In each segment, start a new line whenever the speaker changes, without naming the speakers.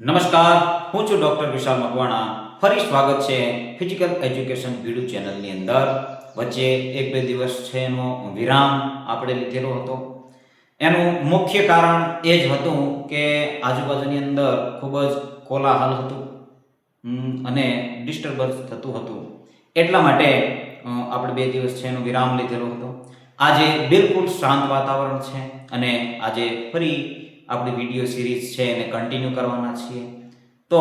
નમસ્કાર, હું છું ડૉક્ટર વિશાલ મકવાણા. ફરી સ્વાગત છે ફિઝિકલ એજ્યુકેશન વીડિયો ચેનલની અંદર. વચ્ચે એક બે દિવસ છે એનો વિરામ આપણે લીધેલો હતો. એનું મુખ્ય કારણ એ જ હતું કે આજુબાજુની અંદર ખૂબ જ કોલાહલ હતું અને ડિસ્ટર્બન્સ થતું હતું. એટલા માટે આપણે બે દિવસ છે એનો વિરામ લીધેલો હતો. આજે બિલકુલ શાંત વાતાવરણ છે અને આજે ફરી આપણી વીડિયો સિરીઝ છે એને કન્ટિન્યુ કરવાના છીએ. તો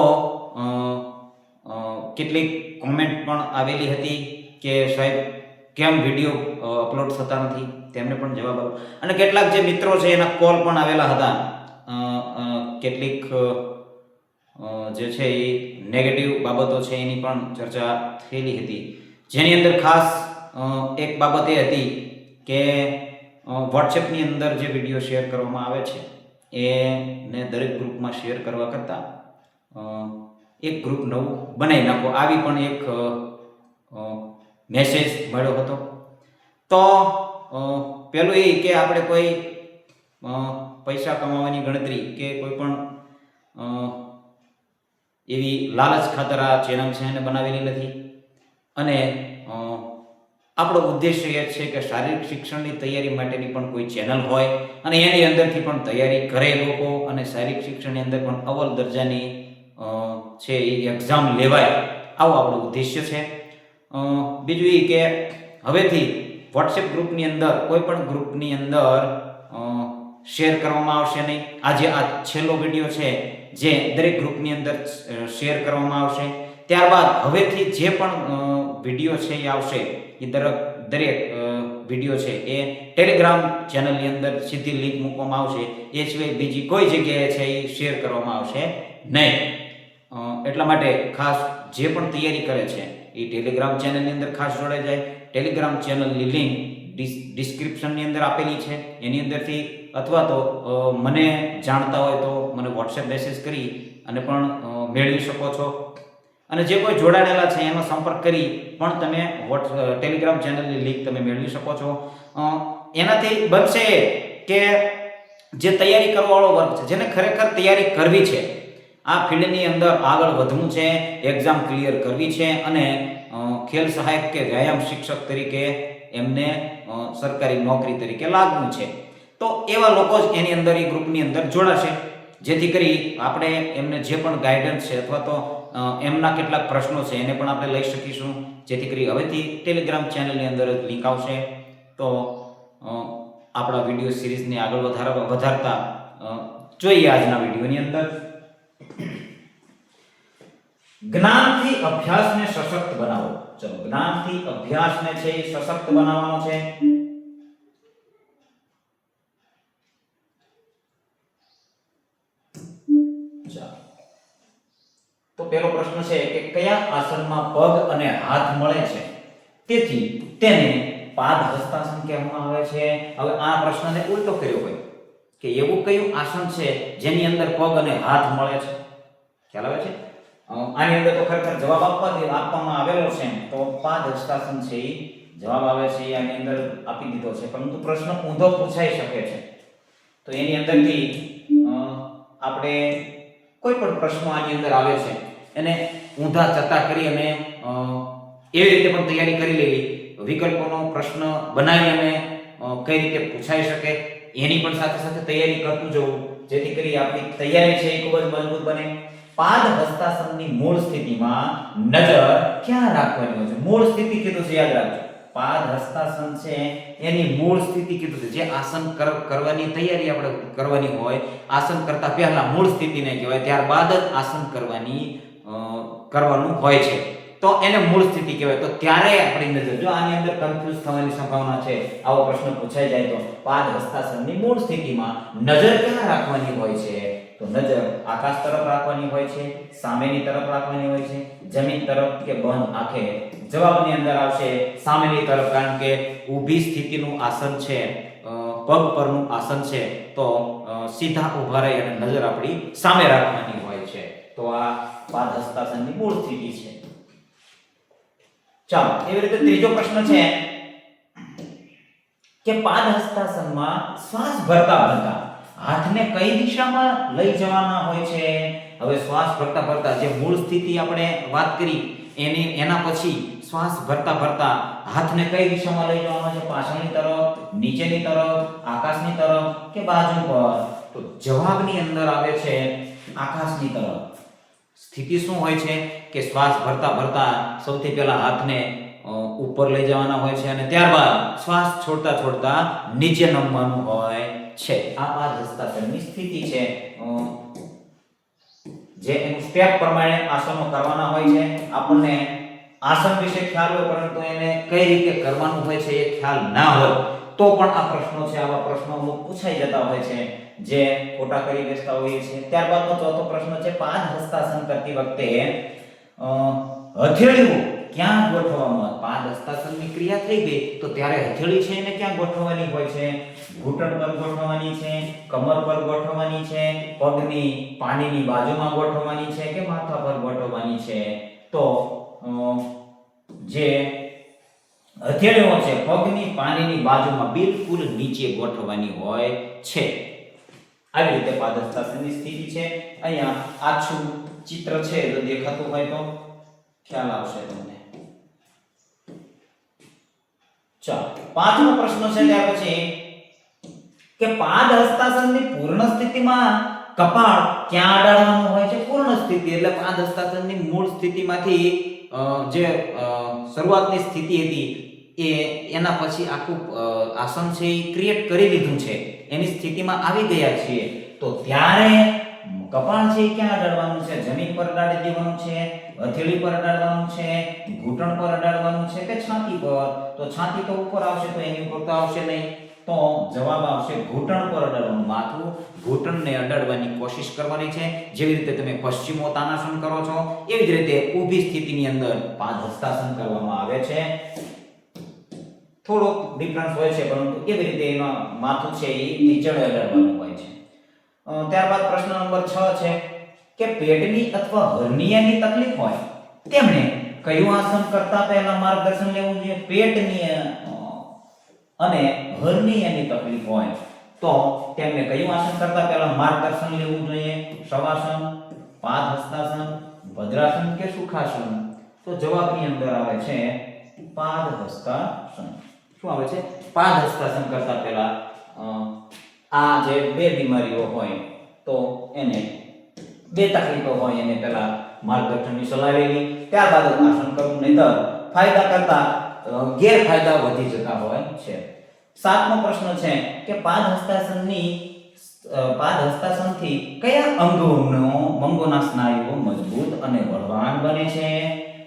કેટલીક કોમેન્ટ પણ આવેલી હતી કે સાહેબ, કેમ વીડિયો અપલોડ થતા નથી? તેમને પણ જવાબ આપ્યો અને કેટલાક જે મિત્રો છે એના કોલ પણ આવેલા હતા. કેટલીક જે છે એ નેગેટિવ બાબતો છે એની પણ ચર્ચા થયેલી હતી. જેની અંદર ખાસ એક બાબત એ હતી કે વોટ્સએપની અંદર જે વીડિયો શેર કરવામાં આવે છે એને દરેક ગ્રુપમાં શેર કરવા કરતાં એક ગ્રુપ નવું બનાવી નાખો. આવી પણ એક મેસેજ મળ્યો હતો. તો પહેલું એ કે આપણે કોઈ પૈસા કમાવાની ગણતરી કે કોઈ પણ એવી લાલચ ખાતર આ ચેનલ છે એને બનાવેલી નથી. અને આપણો ઉદ્દેશ્ય એ છે કે શારીરિક શિક્ષણની તૈયારી માટેની પણ કોઈ ચેનલ હોય અને એની અંદરથી પણ તૈયારી કરે લોકો અને શારીરિક શિક્ષણની અંદર પણ અવ્વલ દરજાની છે એ એક્ઝામ લેવાય. આવો આપણો ઉદ્દેશ્ય છે. બીજું એ કે હવેથી વોટ્સએપ ગ્રુપની અંદર, કોઈ પણ ગ્રુપની અંદર શેર કરવામાં આવશે નહીં. આજે આ છેલ્લો વીડિયો છે જે દરેક ગ્રુપની અંદર શેર કરવામાં આવશે. ત્યારબાદ હવેથી જે પણ વીડિયો છે એ આવશે. એ દરેક દરેક વીડિયો છે એ ટેલિગ્રામ ચેનલની અંદર સીધી લિંક મૂકવામાં આવશે. એ સિવાય બીજી કોઈ જગ્યાએ છે એ શેર કરવામાં આવશે નહીં. એટલા માટે ખાસ જે પણ તૈયારી કરે છે એ ટેલિગ્રામ ચેનલની અંદર ખાસ જોડાઈ જાય. ટેલિગ્રામ ચેનલની લિંક ડિસ્ક્રિપ્શનની અંદર આપેલી છે. એની અંદરથી અથવા તો મને જાણતા હોય તો મને વોટ્સએપ મેસેજ કરી અને પણ મેળવી શકો છો. અને જે કોઈ જોડાયેલા છે, એનો સંપર્ક કરી પણ તમે વોટ્સ ટેલિગ્રામ ચેનલની લિંક તમે મેળવી શકો છો. એનાથી બનશે કે જે તૈયારી કરવાવાળો વર્ગ છે, જેને ખરેખર તૈયારી કરવી છે, આ ફિલ્ડની અંદર આગળ વધવું છે, એક્ઝામ ક્લિયર કરવી છે અને ખેલ સહાયક કે વ્યાયામ શિક્ષક તરીકે એમને સરકારી નોકરી તરીકે લાગવું છે. તો એવા લોકો જ એની અંદર, એ ગ્રુપની અંદર જોડાશે. જેથી કરી આપણે એમને જે પણ ગાઈડન્સ છે અથવા તો એમના કેટલાક પ્રશ્નો છે, એને પણ આપણે લઈ શકીશું. જેથી કરી હવેથી ટેલિગ્રામ ચેનલની અંદર જ લિંક આવશે. તો આપણા વીડિયો સિરીઝને આગળ વધારવા, વધારતા જોઈએ આજના વિડીયોની અંદર. જ્ઞાનથી અભ્યાસને સશક્ત બનાવો. ચલો, જ્ઞાનથી અભ્યાસને છે એ સશક્ત બનાવવાનો છે ચાલો તો પહેલો પ્રશ્ન છે કે કયા આસનમાં પગ અને હાથ મળે છે? તેથી તેને પાદ હસ્તાસન કહેવામાં આવે છે. હવે આ પ્રશ્નને ઉલટો કર્યો હોય કે એવું કયું આસન છે જેની અંદર પગ અને હાથ મળે છે? ખ્યાલ આવે છે? આની અંદર તો ખરેખર જવાબ આપવા આપવામાં આવેલો છે તો પાદ હસ્તાસન છે એ જવાબ આવે છે એ આની અંદર આપી દીધો છે. પરંતુ પ્રશ્ન ઊંધો પૂછાઈ શકે છે. તો એની અંદરથી આપણે કોઈ પણ પ્રશ્નો આની અંદર આવે છે. એને ઊંધા ચતા કરી અને એવી રીતે પણ તૈયારી કરી લેવી. વિકલ્પોનો પ્રશ્ન બનાવી અને કઈ રીતે પૂછાઈ શકે એની પણ સાથે સાથે તૈયારી કરતું જવું. જેથી કરી આપણી તૈયારી છે એ ખૂબ જ મજબૂત બને. પાદ હસ્તાસનની મૂળ સ્થિતિમાં નજર ક્યાં રાખવાની હોય છે? મૂળ સ્થિતિ કીધું છે, યાદ રાખજો. પાદ હસ્તાસન છે, એની મૂળ સ્થિતિ કીધું છે. જે આસન કરવાની તૈયારી આપણે કરવાની હોય, આસન કરતા પહેલા મૂળ સ્થિતિને કહેવાય. ત્યારબાદ જ આસન કરવાની કરવાનું હોય છે. તો એને મૂળ સ્થિતિ કહેવાય. તો ત્યારે આપણી નજર, જો આની અંદર કન્ફ્યુઝ થવાની સંભાવના છે, આવો પ્રશ્ન પૂછાઈ જાય તો પાદ હસ્તાસનની મૂળ સ્થિતિમાં નજર ક્યાં રાખવાની હોય છે? તો નજર આકાશ તરફ રાખવાની હોય છે, સામેની તરફ રાખવાની હોય છે, જમીન તરફ કે બંધ આંખે? જવાબની અંદર આવશે સામેની તરફ, કારણ કે ઊભી સ્થિતિનું આસન છે પગ પરનું આસન છે. તો સીધા ઊભા રહી અને નજર આપણી સામે રાખવાની હોય છે. તો આ પાદ હસ્તાસનની મૂળ સ્થિતિ છે. ચાલો, એવી રીતે ત્રીજો પ્રશ્ન છે કે પાદ હસ્તાસનમાં શ્વાસ ભરતા ભરતા હાથને કઈ દિશામાં લઈ જવાના હોય છે? હવે શ્વાસ ભરતા ભરતા જે મૂળ સ્થિતિ આપણે વાત કરી, એની, એના પછી શ્વાસ ભરતા ભરતા હાથને કઈ દિશામાં લઈ જવાનો છે? પાછળની તરફ, નીચેની તરફ, આકાશની તરફ કે બાજુ પર તો જવાબની અંદર આવે છે આકાશની તરફ. સ્થિતિ શું હોય છે કે શ્વાસ ભરતા ભરતા સૌથી પહેલા હાથને ઉપર લઈ જવાના હોય છે અને ત્યારબાદ શ્વાસ છોડતા છોડતા નીચે નમવાનું હોય છે. આ આ હસ્તાસનની સ્થિતિ છે. જે સ્ટેપ પ્રમાણે આસનો કરવાના હોય છે. આપણને આસન વિશે ખ્યાલ હોય પરંતુ એને કઈ રીતે કરવાનું હોય છે એ ખ્યાલ ના હોય. તો પણ આ પ્રશ્નો છે, આવા પ્રશ્નો અમુક પૂછાઈ જતા હોય છે, જે ખોટા કરી બેસતા હોઈએ છીએ. ત્યારબાદનો ચોથો પ્રશ્ન છે પાદ હસ્તાસન કરતી વખતે હથેળીઓ ક્યાં ગોઠવવામાં પાદ હસ્તાસનની ક્રિયા થઈ ગઈ, તો ત્યારે હથેળી છે એને ક્યાં ગોઠવવાની હોય છે? ઘૂંટણ પર ગોઠવવાની છે, કમર પર ગોઠવવાની છે, પગની પાણીની બાજુમાં ગોઠવવાની છે કે માથા પર ગોઠવવાની છે? તો જે હથેળીઓ છે, પગની પાણીની બાજુમાં બિલકુલ નીચે ગોઠવવાની હોય છે. આવી રીતે પાદહસ્તાસનની સ્થિતિ છે. અહીંયા આછું ચિત્ર છે, જો દેખાતું હોય તો. ખ્યાલ આવશે તમને. ચાલો, પાંચમો પ્રશ્ન છે ત્યાર પછી કે પાદ હસ્તાસનની પૂર્ણ સ્થિતિમાં કપાળ ક્યાં અડાડવાનું હોય છે? પૂર્ણ સ્થિતિ એટલે પાદ હસ્તાસનની મૂળ સ્થિતિમાંથી જે શરૂઆતની સ્થિતિ હતી એ એના પછી આખું આસન છે એ ક્રિએટ કરી લીધું છે. એની સ્થિતિમાં આવી ગયા છીએ. તો ત્યારે કપાળ છે ક્યાં અડાડવાનું છે? જમીન પર અડાડી દેવાનું છે? હથેળી પર અડાડવાનું છે? ઘૂંટણ પર અડાડવાનું છે કે છાતી પર? તો છાતી તો ઉપર આવશે તો એની ઉપર તો આવશે નહીં. તો જવાબ આવશે ઘૂંટણ પર અડાડવાનું માથું. ઘૂંટણને અડાડવાની કોશિશ કરવાની છે. જેવી રીતે તમે પશ્ચિમો તાનાસન કરો છો, એવી જ રીતે ઊભી સ્થિતિની અંદર પાંચ હસ્તાસન કરવામાં આવે છે. થોડોક ડિફરન્સ હોય છે, પરંતુ એવી રીતે એમાં માથું છે એ નીચે અડાડવાનું હોય છે. ત્યારબાદ પ્રશ્ન નંબર 6 છે કે પેટની અથવા હર્નિયાની તકલીફ હોય, તેમણે કયું આસન કરતા પહેલા માર્ગદર્શન લેવું જોઈએ? પેટની અને હર્નિયાની તકલીફ હોય, તો તેમને કયું આસન કરતા પહેલા માર્ગદર્શન લેવું જોઈએ? શવાસન, પાદ હસ્તાસન ભદ્રાસન કે સુખાસન? તો જવાબની અંદર આવે છે પાદ હસ્તાસન. શું આવે છે? પાદ હસ્તાસન કરતા પહેલા આ જે બે બીમારીઓ હોય, તો એને બે તકલીફો હોય એને પહેલા માર્ગદર્શનની સલાહ લેવી, ત્યારબાદ આસન કરવું, નહીતર ફાયદા કરતા ગેરફાયદા વધી જતા હોય છે. સાતમો પ્રશ્ન છે કે પાદ હસ્તાસનની પાદ હસ્તાસનથી કયા અંગોનો મંગોના સ્નાયુઓ મજબૂત અને બળવાન બને છે?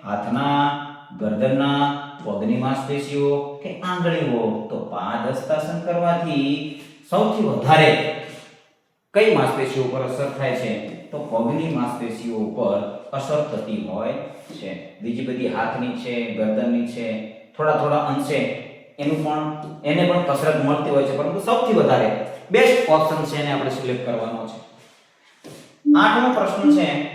હાથના ગરદનના પગની માંસપેશીઓ કે આંગળીઓ, તો પાદ હસ્તાસન કરવાથી સૌથી વધારે કઈ માંસપેશીઓ ઉપર અસર થાય છે? તો પગની માંસપેશીઓ ઉપર અસર થતી હોય છે. બીજી બધી હાથની છે, ગરદનની છે, થોડા થોડા અંશે એનું પણ, એને પણ કસરત મળતી હોય છે. પરંતુ સૌથી વધારે બેસ્ટ ઓપ્શન છે એને આપણે સિલેક્ટ કરવાનો છે. આઠમો પ્રશ્ન છે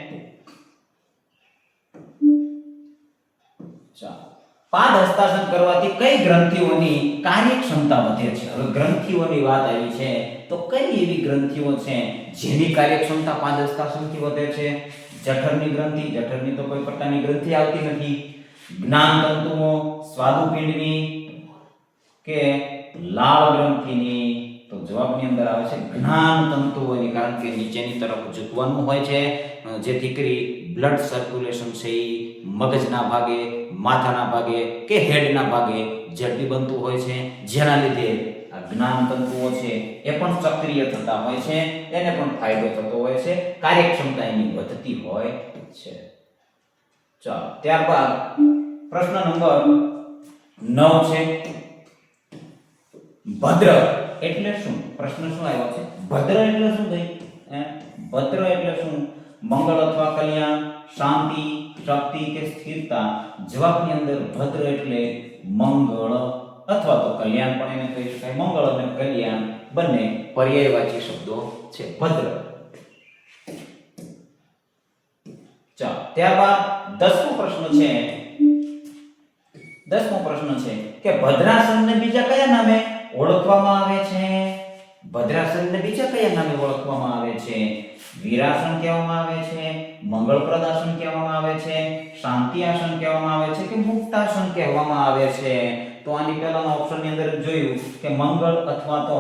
પાદ હસ્તાસન કરવાથી કઈ ગ્રંથિઓની કાર્યક્ષમતા વધે છે? હવે ગ્રંથિઓની વાત આવી છે, તો કઈ એવી ગ્રંથિઓ છે જેની કાર્યક્ષમતા પાદ હસ્તાસનથી વધે છે? જઠરની ગ્રંથિ, જઠરની તો કોઈ પ્રકારની ગ્રંથિ આવતી નથી. જ્ઞાન તંતુઓ સ્વાદુપિંડની કે લાળ ગ્રંથિની? તો જવાબની અંદર આવે છે જ્ઞાન તંતુઓની કારણ કે નીચેની તરફ ઝૂકવાનું હોય છે જેથી કરી બ્લડ સર્ક્યુલેશન છે એ મગજના ભાગે, માથાના ભાગે કે હેડના ભાગે ઝડપી બનતું હોય છે. જેના લીધે આ જ્ઞાન તંતુઓ છે એ પણ સક્રિય થતા હોય છે, એને પણ ફાયદો થતો હોય છે, કાર્યક્ષમતા એની વધતી હોય છે. ચાલો, ત્યારબાદ પ્રશ્ન નંબર નવ છે. ભદ્ર એટલે શું? પ્રશ્ન શું આવ્યો છે? ભદ્ર એટલે શું હે? ભદ્ર એટલે શું? મંગળ અથવા કલ્યાણ, શાંતિ, શક્તિ કે સ્થિરતા જવાબની અંદર ભદ્ર એટલે મંગળ અથવા તો કલ્યાણ પણ એને કહી શકાય. મંગળ અને કલ્યાણ બંને પર્યાયવાચી શબ્દો છે. ભદ્ર. ચાલો, ત્યારબાદ દસમો પ્રશ્ન છે. દસમો પ્રશ્ન છે કે ભદ્રાસનને બીજા કયા નામે ઓળખવામાં આવે છે? ભદ્રાસનને બીજા કયા નામે ઓળખવામાં આવે છે? વીરાસન કહેવામાં આવે છે મંગળપ્રદ આસન કહેવામાં આવે છે, શાંતિ આસન કહેવામાં આવે છે કે મુક્તાસન કહેવામાં આવે છે. તો આની પહેલાના ઓપ્શનની અંદર જોયું કે મંગળ અથવા તો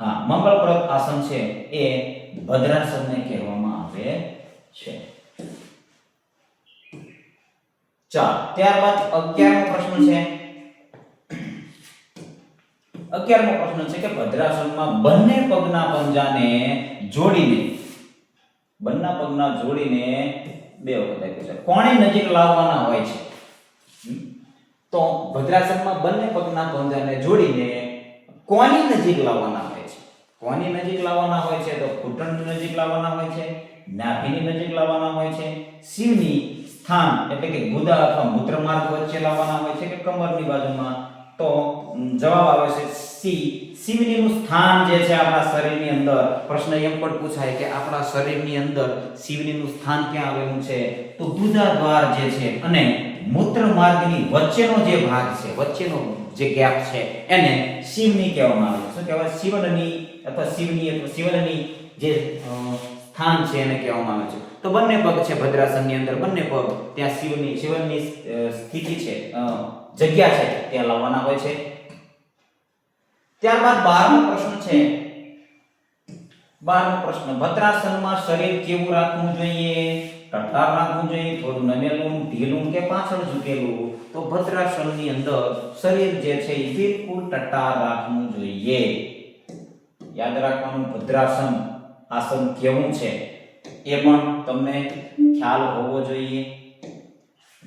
હા મંગળપ્રદ આસન છે એ ભદ્રાસનને કહેવામાં આવે છે. ચાલ, ત્યારબાદ અગિયારમો પ્રશ્ન છે. અગિયારમો પ્રશ્ન છે કે ભદ્રાસનમાં બંને પગના પંજાને જોડીને, બંને પગના જોડીને બે વખત આપ્યું છે. કોણે નજીક લાવવાના હોય છે? તો ભદ્રાસનમાં બંને પગના પંજાને જોડીને કોની નજીક લાવવાના હોય છે? કોની નજીક લાવવાના હોય છે? તો ઘૂંટણની નજીક લાવવાના હોય છે, નાભીની નજીક લાવવાના હોય છે, શિવની સ્થાન એટલે કે ગુદા અથવા મૂત્રમાર્ગ વચ્ચે લાવવાના હોય છે કે કમરની બાજુમાં તો જવાબ આવે છે સી. શિવલીનું સ્થાન જે છે આપણા શરીરની અંદર, પ્રશ્ન એમ પણ પૂછાય કે આપણા શરીરની અંદર શિવલીનું સ્થાન ક્યાં આવેલું છે? તો ગુદા દ્વાર જે છે અને મૂત્ર માર્ગની વચ્ચેનો જે ભાગ છે, વચ્ચેનો જે ગેપ છે, એને શિવની કહેવામાં આવે છે. શું કહેવાય? શિવનની અથવા શિવની અથવા શિવનની જે સ્થાન છે એને કહેવામાં આવે છે. તો બંને પગ છે ભદ્રાસનની અંદર, બંને પગ ત્યાં શિવની શિવની સ્થિતિ છે જગ્યા છે, ત્યાં લાવવાના હોય છે. ત્યારબાદ બારમો પ્રશ્ન છે, બારમો પ્રશ્ન, ભદ્રાસનમાં શરીર કેવું રાખવું જોઈએ? ટટાર રાખવું જોઈએ, થોડું નમેલું, ઢીલું કે પાછળ ઝૂકેલું? તો ભદ્રાસનની અંદર શરીર જે છે એ બિલકુલ ટટાર રાખવું જોઈએ. યાદ રાખવાનું, ભદ્રાસન આસન કેવું છે? એ પણ તમને ખ્યાલ હોવો જોઈએ.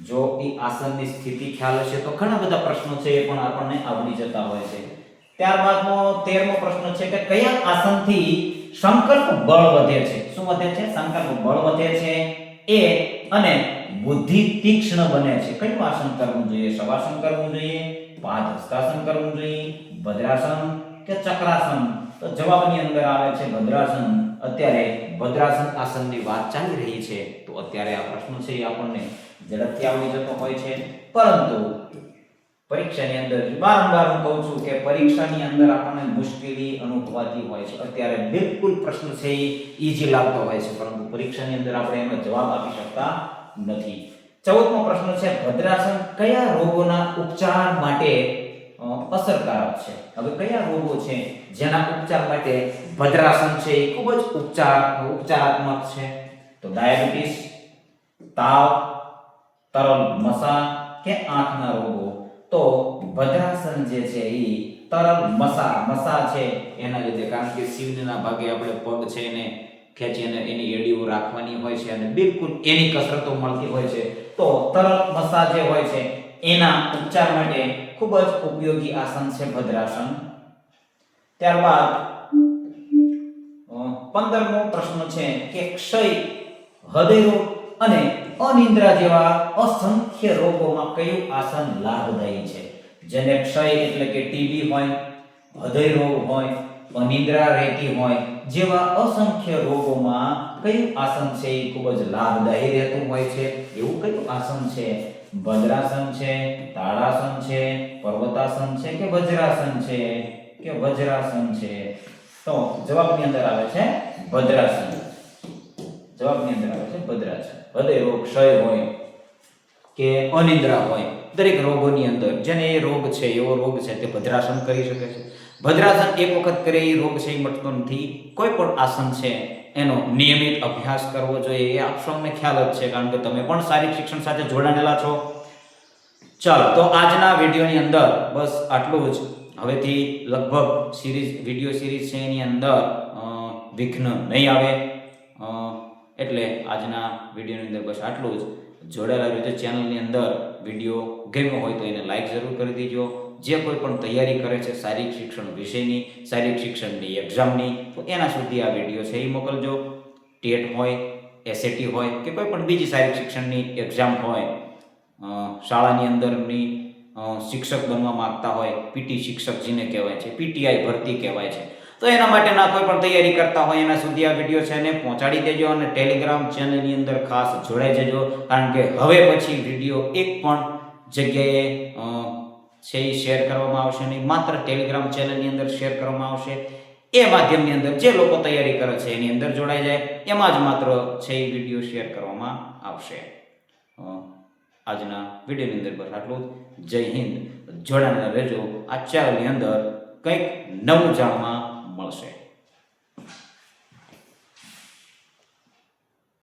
જો એ આસનની સ્થિતિ ખ્યાલ હશે તો ઘણા બધા પ્રશ્નો છે એ પણ આપણને આવડી જતા હોય છે. ત્યારબાદનો તેરમો પ્રશ્ન છે કે કયા આસનથી સંકલ્પ બળ વધે છે? શું વધે છે? સંકલ્પ બળ વધે છે. એ અને બુદ્ધિ તીક્ષ્ણ બને છે. કયું આસન કરવું જોઈએ? શવાસન કરવું જોઈએ? પાદ હસ્તાસન કરવું જોઈએ? ભદ્રાસન કે ચક્રાસન? તો જવાબની અંદર આવે છે ભદ્રાસન. અત્યારે ભદ્રાસન આસનની વાત ચાલી રહી છે, તો અત્યારે આ પ્રશ્ન છે એ આપણને ઝડપથી આવડી જતો હોય છે. પરંતુ પરીક્ષાની અંદર વારંવાર હું કહું છું કે પરીક્ષાની અંદર આપણને મુશ્કેલી અનુભવાતી હોય છે. અત્યારે બિલકુલ પ્રશ્ન છે એ ઈઝી લાગતો હોય છે, પરંતુ પરીક્ષાની અંદર આપણે એનો જવાબ આપી શકતા નથી. ચૌદમો પ્રશ્ન છે, ભદ્રાસન કયા રોગોના ઉપચાર માટે અસરકારક છે. હવે કયા રોગો છે? જેના ઉપચાર માટે ભદ્રાસન છે એ ખૂબ જ ઉપચાર, ઉપચારાત્મક છે. તો ડાયાબિટીસ, તાવ, તરલ મસા કે આંખના રોગો. તો ભદ્રાસન જે છે એ તરલ મસા મસા છે એના લીધે કારણ કે શિવના ભાગે આપણે પગ છે એને ખેંચી અને એની એડીઓ રાખવાની હોય છે અને બિલકુલ એની કસરતો મળતી હોય છે. તો તરલ મસા જે હોય છે એના ઉપચાર માટે ખૂબ જ ઉપયોગી આસન છે ભદ્રાસન. ત્યારબાદ પંદરમો પ્રશ્ન છે કે ક્ષય હૃદય રોગ અને અનિદ્રા જેવા અસંખ્ય રોગોમાં કયું આસન લાભદાયી છે? જેને ક્ષય એટલે કે ટીબી હોય હૃદય રોગ હોય, અનિદ્રા રહેતી હોય, જેવા અસંખ્ય રોગોમાં કયું આસન છે એ ખૂબ જ લાભદાયી રહેતું હોય છે? એવું કયું આસન છે? ભદ્રાસન છે, તાળાસન છે, પર્વતાસન છે કે વજ્રાસન છે? કે વજ્રાસન છે? તો જવાબની અંદર આવે છે ભદ્રાસન. જવાબની અંદર આવે છે ભદ્રાસન. હૃદય રોગ ક્ષય હોય કે અનિદ્રા હોય, દરેક રોગોની અંદર, જેને એ રોગ છે, એવો રોગ છે, તે ભદ્રાસન કરી શકે છે. ભદ્રાસન એક વખત કરે એ રોગ છે, એ મટતો નથી. કોઈ પણ આસન છે એનો નિયમિત અભ્યાસ કરવો જોઈએ એ આપ સૌને ખ્યાલ જ છે, કારણ કે તમે પણ શારીરિક શિક્ષણ સાથે જોડાયેલા છો. ચાલો, તો આજના વિડીયોની અંદર બસ આટલું જ. હવેથી લગભગ સિરીઝ, વીડિયો સિરીઝ છે એની અંદર વિઘ્ન નહીં આવે. એટલે આજના વિડીયોની અંદર બસ આટલું જ. જોડાયેલા રહેજો ચેનલની અંદર વીડિયો ગમ્યો હોય તો એને લાઈક જરૂર કરી દેજો. જે કોઈ પણ તૈયારી કરે છે, શારીરિક શિક્ષણ વિષયની શારીરિક શિક્ષણની એક્ઝામની તો એના સુધી આ વીડિયો છે, એ મોકલજો. ટેટ હોય એસએટી હોય કે કોઈ પણ બીજી શારીરિક શિક્ષણની એક્ઝામ હોય શાળાની અંદરની શિક્ષક બનવા માંગતા હોય પીટી શિક્ષક જેને કહેવાય છે પીટીઆઈ ભરતી કહેવાય છે. તો એના માટેના કોઈ પણ તૈયારી કરતા હોય, એના સુધી આ વીડિયો છે એને પહોંચાડી દેજો અને ટેલિગ્રામ ચેનલની અંદર ખાસ જોડાઈ જજો. કારણ કે હવે પછી વીડિયો એક પણ જગ્યાએ છે એ શેર કરવામાં આવશે નહીં. માત્ર ટેલિગ્રામ ચેનલની અંદર શેર કરવામાં આવશે. એ માધ્યમની અંદર જે લોકો તૈયારી કરે છે એની અંદર જોડાઈ જાય. એમાં જ માત્ર છે એ વીડિયો શેર કરવામાં આવશે. આજના વિડીયોની અંદર બસ આટલું જય હિન્દ. જોડાણ રહેજો. આ ચેનલની અંદર કંઈક નવું જાણવા